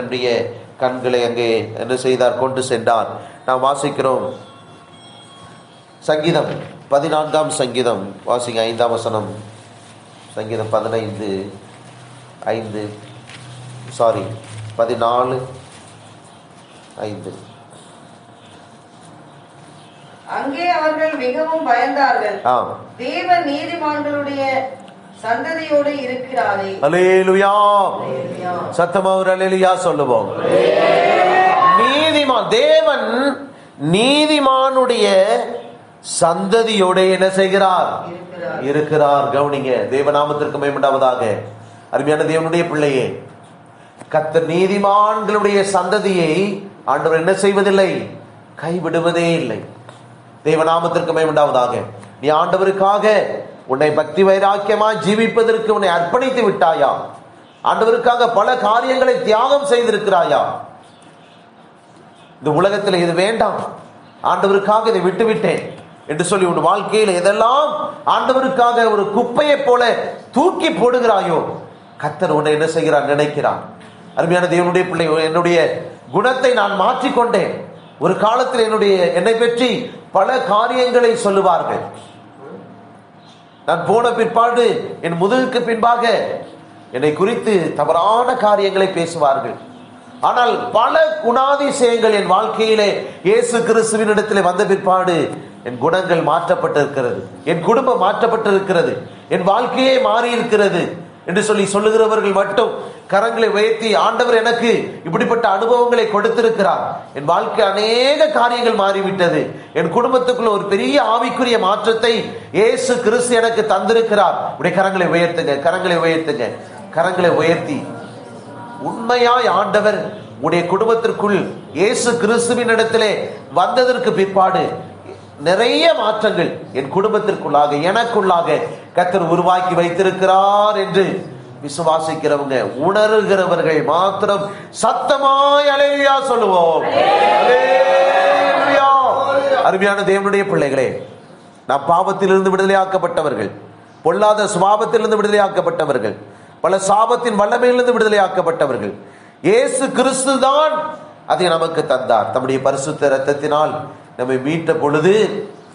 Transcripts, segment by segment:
என்னுடைய கண்களை அங்கே என்ன செய்தார்? கொண்டு சென்றார். நாம் வாசிக்கிறோம். சங்கீதம் பதினான்காம் சங்கீதம். வாசிங்க ஐந்தாம் வசனம். சங்கீதம் பதினைந்து ஐந்து சாரி பதினாலு ஐந்து. அங்கே அவர்கள் மிகவும் பயந்தார்கள். ஆ தேவ நீதிமான்களுடைய சந்ததியோடு இருக்கிறாரே. அலேலுயா. சத்தமா ஒரு அலேலுயா சொல்லுவோம். நீதிமான் தேவன் நீதிமானுடைய சந்ததியோட என்ன செய்கிறார்? இருக்கிறார். கவனிங்க. தேவநாமத்திற்கு மேம்படாவதாக அருமையான தேவனுடைய பிள்ளையே கத்தர் நீதிமான்களுடைய சந்ததியை ஆண்டவர் என்ன செய்வதில்லை? கைவிடுவதே இல்லை. தேவநாமத்திற்கு மேம்படாவதாக நீ ஆண்டவருக்காக உன்னை பக்தி வைராக்கியமாய் ஜீவிப்பதற்கு உன்னை அர்ப்பணித்து விட்டாயா? ஆண்டவருக்காக பல காரியங்களை தியாகம் செய்திருக்கிறாயா? இந்த உலகத்தில் இது வேண்டாம். ஆண்டவருக்காக இதை விட்டு விட்டேன் என்று சொல்லி உன் வாழ்க்கையில் எதெல்லாம் ஆண்டவருக்காக ஒரு குப்பையை போல தூக்கி போடுகிறாயோ கத்தர் உன்னை என்ன செய்கிறார் நினைக்கிறான் அருமையான தேவனுடைய பிள்ளை என்னுடைய குணத்தை நான் மாற்றிக்கொண்டேன். ஒரு காலத்தில் என்னுடைய என்னை பற்றி பல காரியங்களை சொல்லுவார்கள். நான் போன பிற்பாடு என் முதுகுக்கு பின்பாக என்னை குறித்து தவறான காரியங்களை பேசுவார்கள். ஆனால் பல குணாதிசயங்கள் என் வாழ்க்கையிலே இயேசு கிறிஸ்துவின் இடத்திலே வந்த பிற்பாடு என் குணங்கள் மாற்றப்பட்டிருக்கிறது. என் குடும்பம் மாற்றப்பட்டிருக்கிறது. என் வாழ்க்கையே மாறி இருக்கிறது என்று சொல்லி சொல்லுகிறவர்கள் மட்டும் கரங்களை உயர்த்தி ஆண்டவர் எனக்கு இப்படிப்பட்ட அனுபவங்களை கொடுத்திருக்கிறார். என் வாழ்க்கை அநேக காரியங்கள் மாறிவிட்டது. என் குடும்பத்துக்குள்ள ஒரு பெரிய ஆவிக்குரிய மாற்றத்தை இயேசு கிறிஸ்து எனக்கு தந்திருக்கிறார். உடைய கரங்களை உயர்த்துங்க கரங்களை உயர்த்துங்க கரங்களை உயர்த்தி. உண்மையாய் ஆண்டவர் உடைய குடும்பத்திற்குள் இயேசு கிறிஸ்துவின் இடத்திலே வந்ததற்கு பிற்பாடு நிறைய மாற்றங்கள் என் குடும்பத்திற்குள்ளாக எனக்குள்ளாக கத்தர் உருவாக்கி வைத்திருக்கிறார் என்று விசுவாசிக்கிறவங்க உணர்கிறவர்கள் மாத்திரம் சத்தமாய் அலையா சொல்லுவோம். அருமையான தேவனுடைய பிள்ளைகளே நாம் பாவத்திலிருந்து விடுதலையாக்கப்பட்டவர்கள் பொல்லாத சுபாவத்திலிருந்து விடுதலையாக்கப்பட்டவர்கள் பல சாபத்தின் வல்லமையிலிருந்து விடுதலையாக்கப்பட்டவர்கள் இயேசு கிறிஸ்து தான் அதை நமக்கு தந்தார். தம்முடைய பரிசுத்த ரத்தத்தினால் நம்மை மீட்ட பொழுது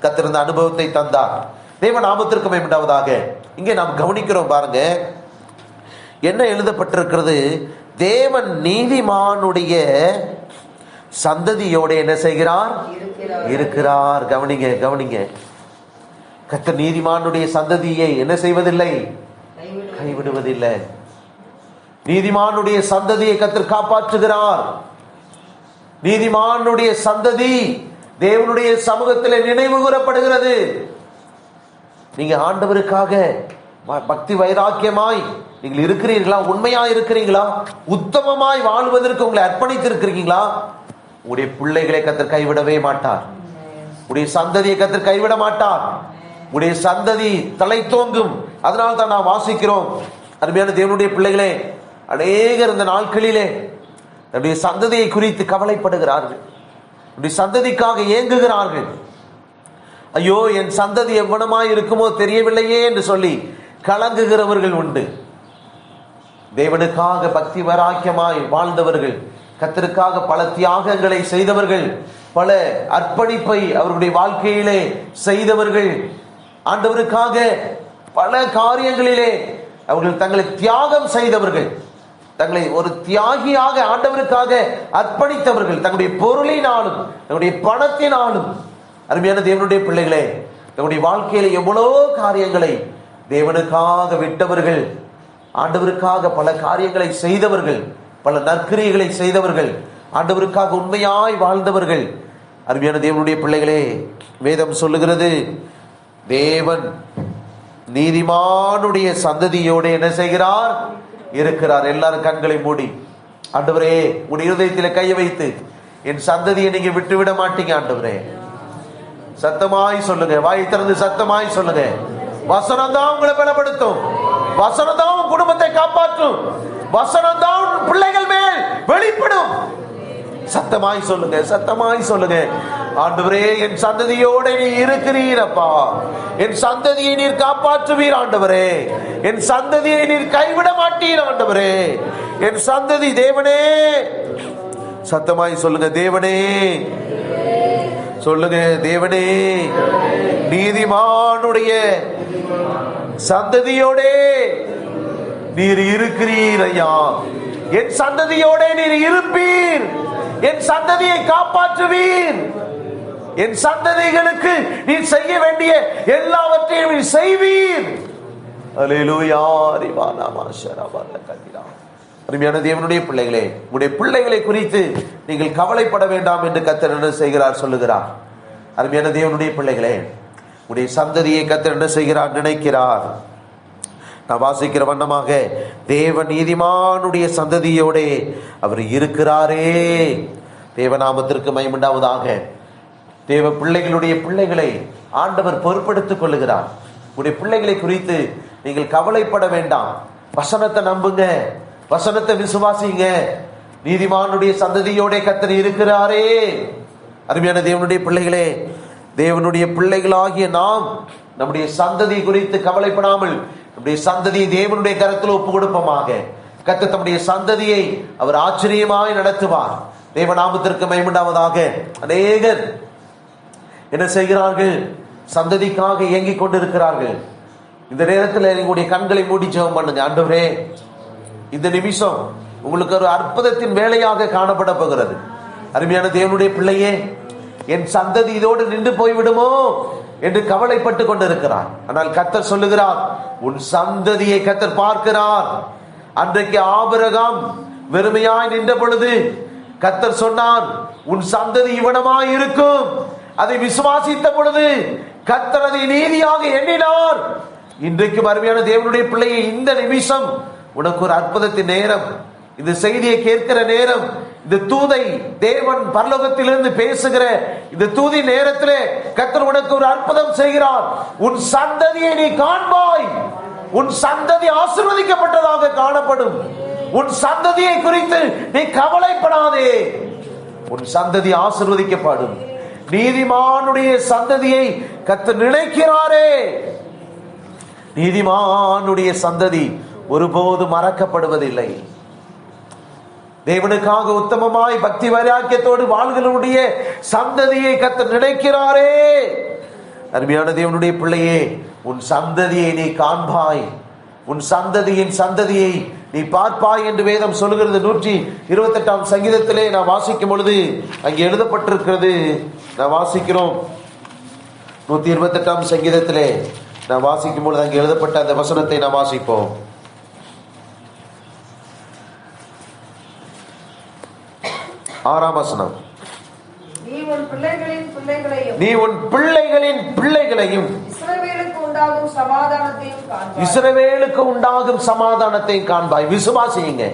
கத்திருந்த அனுபவத்தை தந்தார். தேவ நாமத்திற்கு மேம்பட்டாவதாக இங்கே நாம் கவனிக்கிறோம் பாருங்க. என்ன எழுதப்பட்டிருக்கிறது? தேவன் நீதிமானுடைய சந்ததியோட என்ன செய்கிறார்? இருக்கிறார். கவனிங்க கவனிங்க. கர்த்தர் நீதிமானுடைய சந்ததியை என்ன செய்வதில்லை? கைவிடு. கைவிடுவதில்லை. நீதிமானுடைய சந்ததியை கத்தர் காப்பாற்றுகிறார். நீதிமானுடைய சந்ததி தேவனுடைய சமூகத்தில் நினைவு கூறப்படுகிறது. நீங்க ஆண்டவருக்காக பக்தி வைராக்கியமாய் நீங்கள் இருக்கிறீர்களா? உண்மையா இருக்கிறீங்களா? உத்தமமாய் வாழ்வதற்கு உங்களை அர்ப்பணித்து இருக்கிறீங்களா பிள்ளைகளை கத்தர் கைவிடவே மாட்டார். உடைய சந்ததியை கத்தர் கைவிட மாட்டார். உடைய சந்ததி தலை தோங்கும். அதனால் தான் நாம் வாசிக்கிறோம். அருமையான தேவனுடைய பிள்ளைகளே அநேகர் இந்த நாட்களிலே தன்னுடைய சந்ததியை குறித்து கவலைப்படுகிறார்கள். உடைய சந்ததிக்காக ஏங்குகிறார்கள். ஐயோ என் சந்ததி எவ்வளமாய் இருக்குமோ தெரியவில்லையே என்று சொல்லி கலங்குகிறவர்கள் உண்டு. தேவனுக்காக பக்தி வராக்கியமாய் வாழ்ந்தவர்கள் கத்தருக்காக பல தியாகங்களை செய்தவர்கள் பல அர்ப்பணிப்பை அவருடைய வாழ்க்கையிலே செய்தவர்கள் ஆண்டவருக்காக பல காரியங்களிலே அவர்கள் தங்களை தியாகம் செய்தவர்கள். தங்களை ஒரு தியாகியாக ஆண்டவருக்காக அர்ப்பணித்தவர்கள் தங்களுடைய பொருளினாலும் தங்களுடைய பணத்தினாலும். அருமையான தேவனுடைய பிள்ளைகளே தங்களுடைய வாழ்க்கையில எவ்வளவோ காரியங்களை தேவனுக்காக விட்டவர்கள் ஆண்டவருக்காக பல காரியங்களை செய்தவர்கள் பல நற்கிரியைகளை செய்தவர்கள் ஆண்டவருக்காக உண்மையாய் வாழ்ந்தவர்கள். அருமையான தேவனுடைய பிள்ளைகளே வேதம் சொல்லுகிறது தேவன் நீதிமானுடைய சந்ததியோடு என்ன செய்கிறார்? இருக்கிறார். எல்லாரும் கண்களை மூடி. ஆண்டவரே உன் இருதயத்தில் கையை வைத்து என் சந்ததியை நீங்க விட்டுவிட மாட்டீங்க ஆண்டவரே. சத்தமாய் சொல்லுங்க. வாய் திறந்து சத்தமாய் சொல்லுங்க. வசனம் தான் உங்களை பலப்படுத்தும். வசனம் தான் உன் குடும்பத்தை காப்பாற்றும். வசனம் தான் உன் பிள்ளைகள் மேல் வெளிப்படும். சத்தமாய் சொல்லுங்க. சத்தமாய் சொல்லுங்க. ஆண்டவரே. என் சந்ததியோட நீ இருக்கிறீரப்பா. என் சந்ததியை நீர் காப்பாற்றுவீர் ஆண்டவரே. என் சந்ததியை நீர் கைவிட மாட்டீர் ஆண்டவரே. என் சந்ததி தேவனே. சத்தமாய் சொல்லுங்க தேவனே. சொல்லுங்க தேவனே. நீதிமானுடைய சந்ததியோடே நீர் இருக்கிறீர் ஐயா. என் சந்ததியோடே நீர் இருப்பீர். என் சந்ததியை காப்பாற்றுவீர். என் சந்ததிகளுக்கு நீ செய்ய வேண்டிய எல்லாவற்றையும் நீ செய்வீர். அருமையான தேவனுடைய பிள்ளைகளே உங்களுடைய பிள்ளைகளை குறித்து நீங்கள் கவலைப்பட வேண்டாம் என்று கத்தர் என்ன செய்கிறார் சொல்லுகிறார். அருமையான தேவனுடைய பிள்ளைகளே உடைய சந்ததியை கத்தர் என்ன செய்கிறார் நினைக்கிறார். நான் வாசிக்கிற வண்ணமாக தேவ நீதிமானுடைய சந்ததியோடே அவர் இருக்கிறாரே. தேவநாமத்திற்கு மயமுண்டாவதாக தேவ பிள்ளைகளுடைய பிள்ளைகளை ஆண்டவர் பொறுப்படுத்திக் கொள்ளுகிறார். உடைய பிள்ளைகளை குறித்து நீங்கள் கவலைப்பட வேண்டாம். வசனத்தை நம்புங்க. வசனத்தை விசுவாசிங்க. நீதிமானுடைய சந்ததியோட கத்தர் இருக்கிறாரே. அருமையான தேவனுடைய பிள்ளைகளே தேவனுடைய பிள்ளைகளாகிய நாம் நம்முடைய சந்ததி குறித்து கவலைப்படாமல் நம்முடைய சந்ததியை தேவனுடைய கரத்தில் ஒப்பு கொடுப்போமாக. கத்த தம்முடைய சந்ததியை அவர் ஆச்சரியமாய் நடத்துவார். தேவநாமத்திற்கு மைமுண்டாவதாக அநேகர் என்ன செய்கிறார்கள்? சந்ததிக்காக இயங்கிக் கொண்டிருக்கிறார்கள். இந்த நேரத்தில் எங்களுடைய கண்களை மூடி ஜெபம் பண்ணுங்க. ஆண்டவரே இந்த நிமிஷம் உங்களுக்கு ஒரு அற்புதத்தின் வேலையாக காணப்பட போகிறது. அருமையான தேவனுடைய பிள்ளையே என் சந்ததி இதோடு நின்று போய்விடுமோ என்று கவலைப்பட்டு கொண்டிருக்கிறார். ஆனால் கத்தர் சொல்லுகிறார் உன் சந்ததியை கத்தர் பார்க்கிறார். அன்றைக்கு ஆபரகம் வெறுமையாய் நின்ற பொழுது கத்தர் சொன்னார் உன் சந்ததி இவனமாய் இருக்கும். அதை விசுவாசித்த பொழுது கத்தரதை நீதியாக எண்ணினார். இன்றைக்கு அருமையான தேவனுடைய பிள்ளையை இந்த நிமிஷம் உனக்கு ஒரு அற்புதத்தின் நேரம். இந்த செய்தியை கேட்கிற நேரம் இந்த தூதை தேவன் பரலோகத்திலிருந்து பேசுகிற இந்த தூதி நேரத்திலே கத்தர் உனக்கு ஒரு அற்புதம் செய்கிறார். உன் சந்ததியை நீ காண்பாய். உன் சந்ததி ஆசிர்வதிக்கப்பட்டதாக காணப்படும். உன் சந்ததியை குறித்து நீ கவலைப்படாதே. உன் சந்ததி ஆசிர்வதிக்கப்படும் நீதிமானுடைய சந்ததியை கத்து நினைக்கிறாரே. நீதிமானுடைய சந்ததி ஒருபோது மறக்கப்படுவதில்லை. தேவனுக்காக உத்தமமாய் பக்தி வைராக்கியத்தோடு வாழ்களுடைய சந்ததியை கத்து நினைக்கிறாரே. அருமையான தேவனுடைய பிள்ளையே உன் சந்ததியை நீ காண்பாய். உன் சந்ததியின் சந்ததியை நீ பார்ப்பாய் என்று வேதம் சொல்லுகிறது. நூற்றி இருபத்தெட்டாம் சங்கீதத்திலே நான் வாசிக்கும் பொழுது அங்கே எழுதப்பட்டிருக்கிறது. நான் வாசிக்கிறோம். நூத்தி இருபத்தெட்டாம் சங்கீதத்திலே நான் வாசிக்கும் பொழுது அங்கே எழுதப்பட்ட அந்த வசனத்தை நான் வாசிப்போம். ஆறாம் வசனம். நீ உன் பிள்ளைகளின் பிள்ளைகளையும் இஸ்ரவேலுக்கு உண்டாகும் சமாதானத்தையும் காண்பாய் இஸ்ரவேலுக்கு உண்டாகும் காண்பாய் விசுவாசியுங்க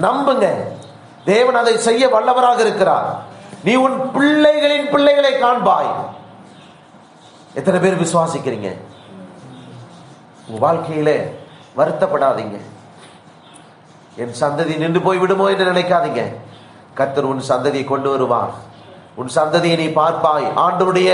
நம்புங்க தேவன் அதை செய்ய வல்லவராக இருக்கிறார் நீ உன் பிள்ளைகளின் பிள்ளைகளை காண்பாய் எத்தனை பேர் விசுவாசிக்கிறீங்க உங்க வாழ்க்கையில வருத்தப்படாதீங்க என் சந்ததி நின்று போய் விடுமோ என்று நினைக்காதீங்க கத்தர் உன் சந்ததியை கொண்டு வருவார் உன் சந்ததியை நீ பார்ப்பாய் ஆண்டவருடைய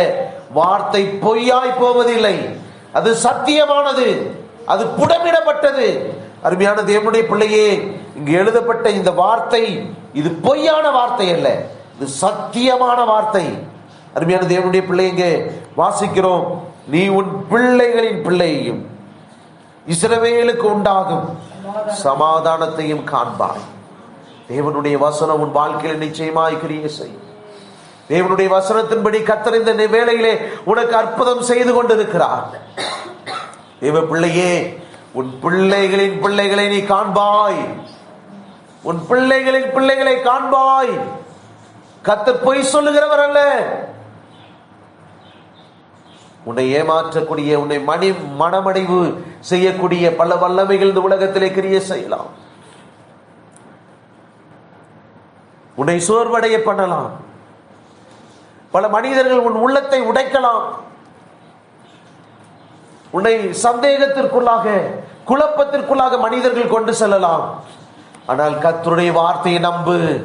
வார்த்தை பொய்யாய் போவதில்லை. அது சத்தியமானது. அது புடமிடப்பட்டது. அருமையான தேவனுடைய பிள்ளையே இங்கு எழுதப்பட்ட இந்த வார்த்தை இது பொய்யான வார்த்தை அல்ல. இது சத்தியமான வார்த்தை. அருமையான தேவனுடைய பிள்ளைங்க வாசிக்கிறோம். நீ உன் பிள்ளைகளின் பிள்ளையையும் இஸ்ரவேலுக்கு உண்டாகும் சமாதானத்தையும் காண்பாய். தேவனுடைய வசனம் உன் வாழ்க்கையில் நிச்சயமாய் கிரியை செய்யும். தேவனுடைய வசனத்தின்படி கத்தர் இந்த வேளையிலே உனக்கு அற்புதம் செய்து கொண்டிருக்கிறார். தேவ பிள்ளையே உன் பிள்ளைகளின் பிள்ளைகளை நீ காண்பாய். உன் பிள்ளைகளின் பிள்ளைகளை காண்பாய். கத்தர் பொய் சொல்லுகிறவர் அல்ல. உன்னை ஏமாற்றக்கூடிய உன்னை மணி மனமடைவு செய்யக்கூடிய பல வல்லமைகள் இந்த உலகத்திலே கிரிய செய்யலாம். உன்னை சோர்வடைய பண்ணலாம். பல மனிதர்கள் உன் உள்ளத்தை உடைக்கலாம். உன்னை சந்தேகத்திற்குள்ளாக குழப்பத்திற்குள்ளாக மனிதர்கள் கொண்டு செல்லலாம். ஆனால் கத்தருடைய வார்த்தையை நம்பு.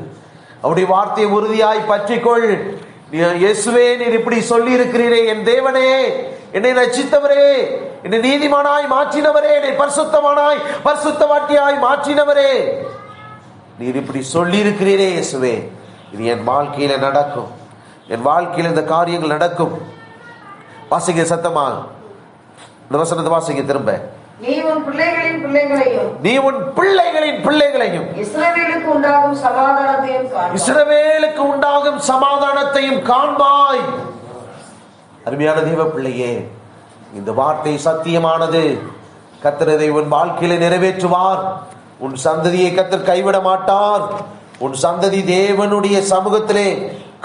அவருடைய வார்த்தையை உறுதியாய் பற்றிக்கொள். நீ- இயேசுவே நீர் இப்படி சொல்லி இருக்கிறீரே என் தேவனே என்னை ரச்சித்தவரே என்னை நீதிமானாய் மாற்றினவரே என்னை பரிசுத்தமானாய் பரிசுத்தவாட்டியாய் மாற்றினவரே. நீர் இப்படி சொல்லி இருக்கிறீரே இயேசுவே. இது என் வாழ்க்கையில நடக்கும். என் வாழ்க்கையில இந்த காரியங்கள் நடக்கும். வாசிங்க சத்தமா. இந்த வசனத்தை வாசிங்க திரும்ப. நீ உன் பிள்ளைகளின் பிள்ளைகளையும் இஸ்ரவேலுக்கு உண்டாகும் சமாதானத்தையும் காண்பாய். இஸ்ரவேலுக்கு உண்டாகும் சமாதானத்தையும் காண்பாய். அருமையான தேவ பிள்ளையே இந்த வார்த்தை சத்தியமானது. கர்த்தர் இதை உன் வாழ்க்கையில நிறைவேற்றுவார். உன் சந்ததியை கத்தர் கைவிட மாட்டார் உன் சந்ததி தேவனுடைய சமூகத்திலே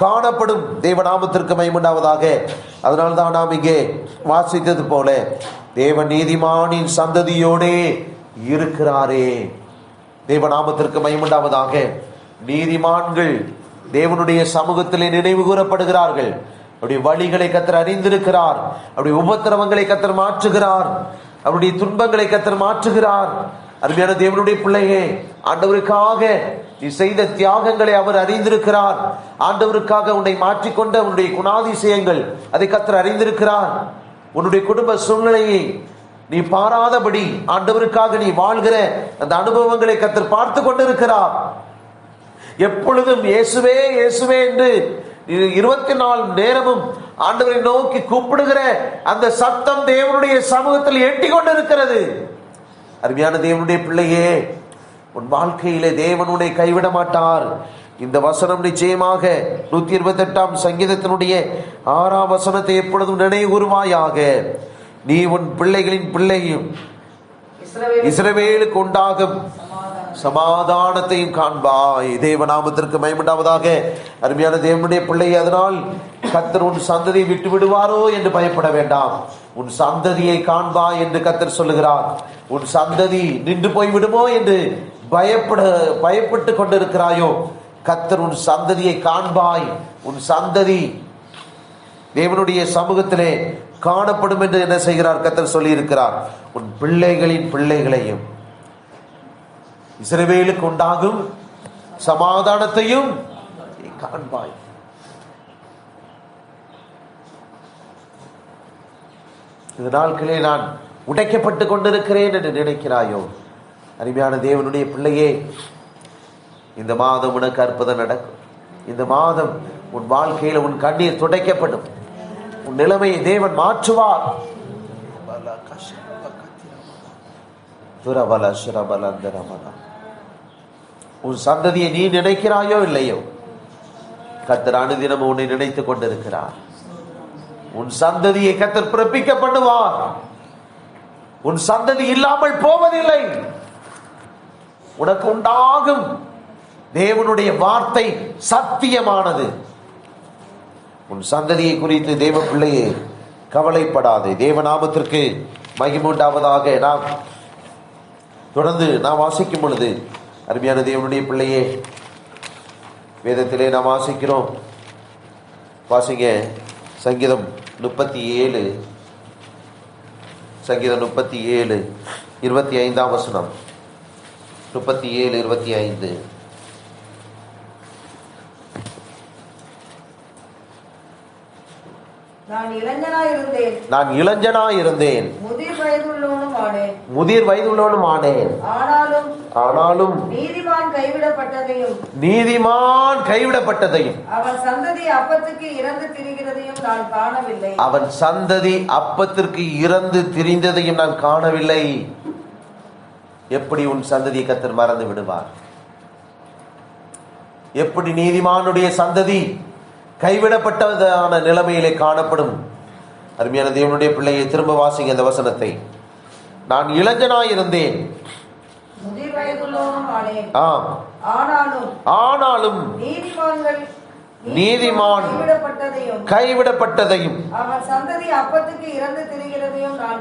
காணப்படும் தேவநாமத்திற்கு மைமுண்டாவதாக அதனால்தான் நாம் இங்கே வாசித்தது போல தேவ நீதிமானின் சந்ததியோடே இருக்கிறாரே. தேவநாமத்திற்கு மைமுண்டாவதாக நீதிமான்கள் தேவனுடைய சமூகத்திலே நினைவு கூறப்படுகிறார்கள். அப்படி வழிகளை கத்தர் அறிந்திருக்கிறார். அப்படி உபத்திரவங்களை கத்தர் மாற்றுகிறார். அவருடைய துன்பங்களை கத்தர் மாற்றுகிறார். அருமையான தேவனுடைய பிள்ளையே ஆண்டவருக்காக நீ செய்த தியாகங்களை அவர் அறிந்திருக்கிறார். ஆண்டவருக்காக உன்னை மாற்றிக்கொண்ட உன்னுடைய குணாதிசயங்கள் அதை கத்தர் அறிந்திருக்கிறார். உன்னுடைய குடும்ப சூழ்நிலையை நீ பாராதபடி ஆண்டவருக்காக நீ வாழ்கிற அந்த அனுபவங்களை கத்தர் பார்த்து கொண்டிருக்கிறார். எப்பொழுதும் இயேசுவே இயேசுவே என்று இருபத்தி நாலு நேரமும் ஆண்டவரை நோக்கி கூப்பிடுகிற அந்த சத்தம் தேவனுடைய சமூகத்தில் எட்டி கொண்டிருக்கிறது. அருமையான தேவனுடைய பிள்ளையே உன் வாழ்க்கையிலே தேவனுடைய கைவிட மாட்டார். இந்த வசனம் நிச்சயமாக நூத்தி இருபத்தி எட்டாம் சங்கீதத்தினுடைய ஆறாம் வசனத்தை எப்பொழுதும் நினைவுறுவாயாக நீ உன் பிள்ளைகளின் பிள்ளையும் இஸ்ரவேலுக்கு உண்டாகும் சமாதானத்தையும் காண்பாய். தேவநாமத்திற்கு மயமுண்டாவதாக அருமையான தேவனுடைய பிள்ளை அதனால் கத்தர் உன் சந்ததியை விட்டு விடுவாரோ என்று பயப்பட வேண்டாம். உன் சந்ததியை காண்பாய் என்று கத்தர் சொல்லுகிறார். உன் சந்ததி நின்று போய் விடுமோ என்று பயப்பட பயப்பட்டு கொண்டிருக்கிறாயோ? கத்தர் உன் சந்ததியை காண்பாய். உன் சந்ததி தேவனுடைய சமூகத்திலே காணப்படும் என்று என்ன செய்கிறார்? கத்தர் சொல்லியிருக்கிறார். உன் பிள்ளைகளின் பிள்ளைகளையும் இஸ்ரவேலுக்கு உண்டாகும் சமாதானத்தையும் காண்பாய். இந்த நாட்களே நான் உடைக்கப்பட்டு கொண்டிருக்கிறேன் என்று நினைக்கிறாயோ? அருமையான தேவனுடைய பிள்ளையே இந்த மாதம் உனக்கு அற்புதம் நடக்கும். இந்த மாதம் உன் வாழ்க்கையில் உன் கண்ணீர் துடைக்கப்படும். உன் நிலைமையை தேவன் மாற்றுவார். துரபல சுரபலந்தரமன உன் சந்ததியை நீ நினைக்கிறாயோ இல்லையோ? கத்தர் அனுதினம் உன்னை நினைத்துக் கொண்டிருக்கிறார். உன் சந்ததியை கத்தர் பிறப்பிக்க பண்ணுவார் உன் சந்ததி இல்லாமல் போவதில்லை. உனக்கு உண்டாகும் தேவனுடைய வார்த்தை சத்தியமானது. உன் சந்ததியை குறித்து தேவ பிள்ளையே கவலைப்படாதே. தேவநாமத்திற்கு மகிமுண்டாவதாக நாம் தொடர்ந்து நாம் வாசிக்கும் பொழுது அருமையான தேவனுடைய பிள்ளையே வேதத்திலே நாம் வாசிக்கிறோம். வாசிங்க. சங்கீதம் முப்பத்தி ஏழு. சங்கீதம் முப்பத்தி ஏழு இருபத்தி ஐந்தாம் வசனம். முப்பத்தி ஏழு இருபத்தி ஐந்து. நான் இளைஞனாய் இருந்தேன் முதிர் வயதுள்ளவனும் ஆனேன். ஆனாலும் ஆனாலும் நீதிமான் கைவிடப்பட்டதையும் நீதிமான் கைவிடப்பட்டதையும் அவன் சந்ததி அப்பத்துக்கு இறந்து திரிகிறதையும் நான் காணவில்லை. அவன் சந்ததி அப்பத்திற்கு இறந்து திரிந்ததையும் நான் காணவில்லை. எப்படி உன் சந்ததியை கத்தர் மறந்து விடுவார்? எப்படி நீதிமானுடைய சந்ததி கைவிடப்பட்டதான நிலைமையிலே காணப்படும். அருமையான தேவனுடைய பிள்ளையை திரும்ப வாசிங்க இந்த வசனத்தை. நான் ஆனேன். ஆம் ஆனாலும் நீதிமான் கைவிடப்பட்டதையும்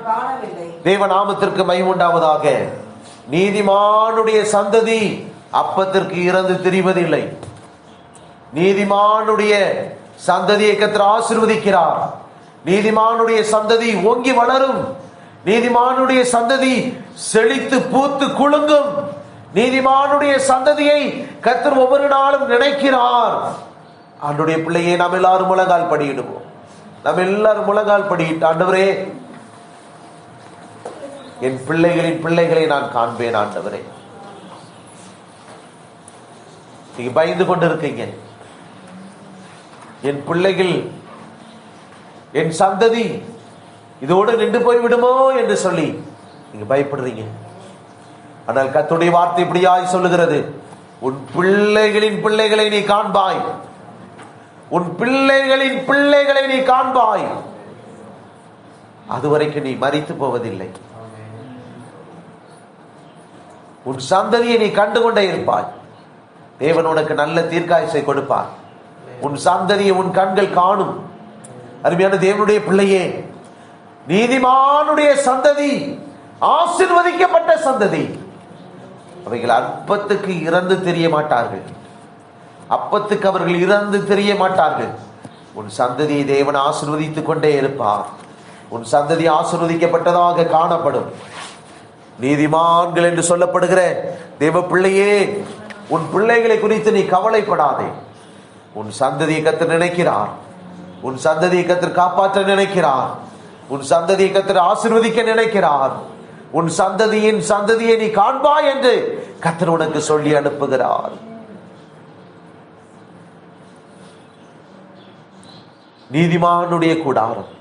காணவில்லை. தேவநாமத்திற்கு மைமுண்டாவதாக நீதிமானுடைய சந்ததி அப்பத்திற்கு இறந்து திரிவதில்லை. நீதிமானுடைய சந்ததியை கத்திர ஆசிர்வதிக்கிறார். நீதிமானுடைய சந்ததி ஓங்கி வளரும். நீதிமானுடைய சந்ததி செழித்து பூத்து குலுங்கும். நீதிமானுடைய சந்ததியை கத்தர் ஒவ்வொரு நாளும் நினைக்கிறார். ஆண்டுடைய பிள்ளையை நாம் எல்லாரும் முழங்கால் படியிடுவோம். நாம் எல்லாரும் முழங்கால் படியிட்டு ஆண்டவரே என் பிள்ளைகளின் பிள்ளைகளை நான் காண்பேன் ஆண்டவரே. நீங்க பயந்து கொண்டு இருக்கீங்க. என் பிள்ளைகள் என் சந்ததி இதோடு நின்று போய்விடுமோ என்று சொல்லி நீங்க பயப்படுறீங்க. ஆனால் கத்துடைய வார்த்தை இப்படியாய் சொல்லுகிறது. உன் பிள்ளைகளின் பிள்ளைகளை நீ காண்பாய். உன் பிள்ளைகளின் பிள்ளைகளை நீ காண்பாய். அதுவரைக்கும் நீ மறித்து போவதில்லை. உன் சந்ததியை நீ கண்டு கொண்டே இருப்பாய். தேவன் உனக்கு நல்ல தீர்க்காயசை கொடுப்பார். உன் சந்ததியை உன் கண்கள் காணும். அருமையான தேவனுடைய பிள்ளையே நீதிமானுடைய சந்ததி ஆசிர்வதிக்கப்பட்ட சந்ததி. அவைகள் அற்பத்துக்கு இறந்து தெரிய மாட்டார்கள். அப்பத்துக்கு அவர்கள் இறந்து தெரிய மாட்டார்கள். உன் சந்ததியை தேவன் ஆசிர்வதித்துக் கொண்டே இருப்பார். உன் சந்ததி ஆசிர்வதிக்கப்பட்டதாக காணப்படும். நீதிமான்கள் என்று சொல்லப்படுகிற தேவ பிள்ளையே உன் பிள்ளைகளை குறித்து நீ கவலைப்படாதே. உன் சந்ததியை கத்து நினைக்கிறார். உன் சந்ததியை கத்து காப்பாற்ற நினைக்கிறார். உன் சந்ததியை கத்து ஆசிர்வதிக்க நினைக்கிறார். உன் சந்ததியின் சந்ததியை நீ காண்பாய் என்று கத்தர் உனக்கு சொல்லி அனுப்புகிறார். நீதிமானுடைய கூடாரம்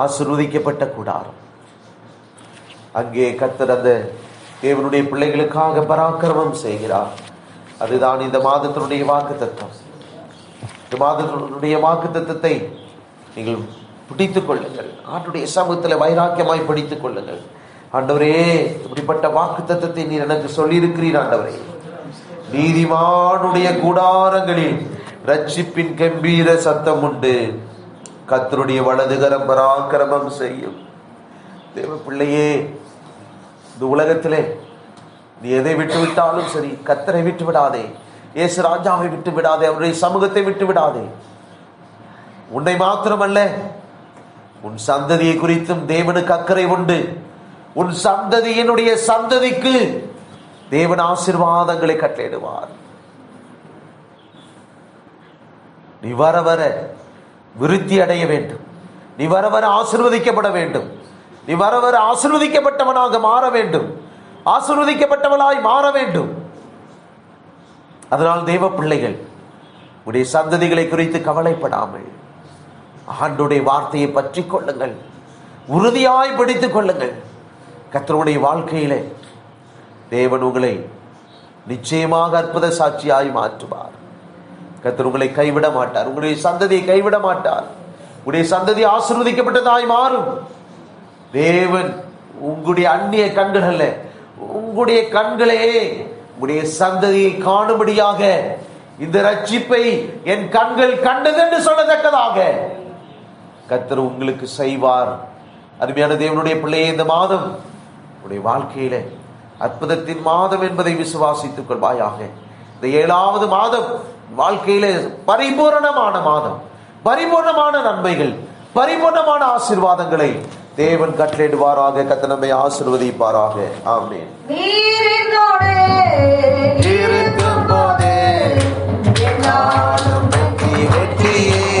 ஆசிர்வதிக்கப்பட்ட கூடாரம். அங்கே கத்தர் அந்த தேவனுடைய பிள்ளைகளுக்காக பராக்கிரமம் செய்கிறார். அதுதான் இந்த மாதத்தினுடைய வாக்கு தத்துவம் இந்த வாக்கு தத்துவத்தை நீங்கள் பிடித்துக் கொள்ளுங்கள். ஆண்டுடைய சமூகத்தில் வைராக்கியமாய் பிடித்துக் கொள்ளுங்கள். ஆண்டவரே இப்படிப்பட்ட வாக்கு தத்துவத்தை நீர் எனக்கு சொல்லியிருக்கிறீர் ஆண்டவரே. நீதிமானுடைய கூடாரங்களில் ரட்சிப்பின் கம்பீர சத்தம் உண்டு கத்தருடைய வலதுகரம் பராக்கிரமம் செய்யும். தேவ பிள்ளையே இந்த உலகத்திலே நீ எதை விட்டு விட்டாலும் சரி கத்தரை விட்டு விடாதே இயேசு ராஜாவை விட்டு விடாதே அவருடைய சமூகத்தை விட்டு விடாதே உன்னை மாத்திரமல்ல உன் சந்ததியை குறித்தும் தேவனுக்கு அக்கறை உண்டு. உன் சந்ததியினுடைய சந்ததிக்கு தேவன் ஆசிர்வாதங்களை கட்டளிடுவார் நீ வர வர விருத்தி அடைய வேண்டும். நீ வர வர ஆசிர்வதிக்கப்பட வேண்டும். நீ வர வர ஆசிர்வதிக்கப்பட்டவனாக மாற வேண்டும். ஆசிர்வதிக்கப்பட்டவளாய் மாற வேண்டும். அதனால் தேவ பிள்ளைகள் உடைய சந்ததிகளை குறித்து கவலைப்படாமல் ஆண்டுடைய வார்த்தையை பற்றி கொள்ளுங்கள். உறுதியாய் பிடித்துக் கொள்ளுங்கள். கத்தருடைய வாழ்க்கையிலே தேவன் உங்களை நிச்சயமாக அற்புத சாட்சியாய் மாற்றுவார். கத்தர் உங்களை கைவிட மாட்டார். உங்களுடைய சந்ததியை கைவிட மாட்டார். உங்களுடைய சந்ததி ஆசிர்வதிக்கப்பட்டதாய் மாறும். தேவன் உங்களுடைய அந்நிய கண்கள் அல்ல உங்களுடைய கண்களே உடைய சந்ததியை காணும்படியாக இந்த ரட்சிப்பை என் கண்கள் கண்டது என்று சொல்லத்தக்கதாக. கத்தர் உங்களுக்கு செய்வார். அருமையான தேவனுடைய பிள்ளையே இந்த மாதம் உடைய வாழ்க்கையில அற்புதத்தின் மாதம் என்பதை விசுவாசித்துக் கொள்வாயாக. இந்த ஏழாவது மாதம் வாழ்க்கையில பரிபூரணமான மாதம். பரிபூர்ணமான நன்மைகள் பரிபூர்ணமான ஆசீர்வாதங்களை தேவன் கட்டளையிடுவாராக கத்த நம்மை ஆசீர்வதிப்பாராக. ஆமென். இருக்கும் போது வெற்றி வெற்றியே.